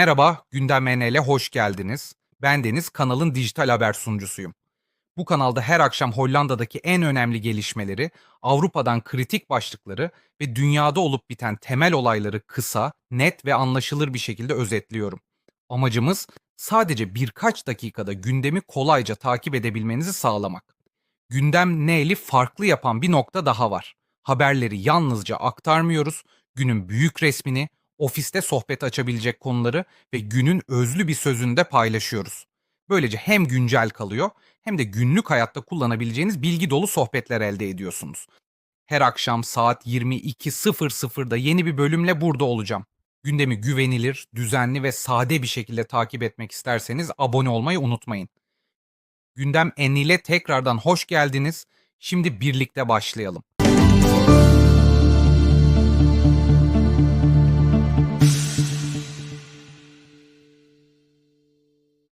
Merhaba, Gündem NL'e hoş geldiniz. Ben Deniz, kanalın dijital haber sunucusuyum. Bu kanalda her akşam Hollanda'daki en önemli gelişmeleri, Avrupa'dan kritik başlıkları ve dünyada olup biten temel olayları kısa, net ve anlaşılır bir şekilde özetliyorum. Amacımız sadece birkaç dakikada gündemi kolayca takip edebilmenizi sağlamak. Gündem Neyli farklı yapan bir nokta daha var. Haberleri yalnızca aktarmıyoruz, günün büyük resmini, ofiste sohbet açabilecek konuları ve günün özlü bir sözünü de paylaşıyoruz. Böylece hem güncel kalıyor hem de günlük hayatta kullanabileceğiniz bilgi dolu sohbetler elde ediyorsunuz. Her akşam saat 22.00'da yeni bir bölümle burada olacağım. Gündemi güvenilir, düzenli ve sade bir şekilde takip etmek isterseniz abone olmayı unutmayın. Gündem Enlil'e tekrardan hoş geldiniz. Şimdi birlikte başlayalım.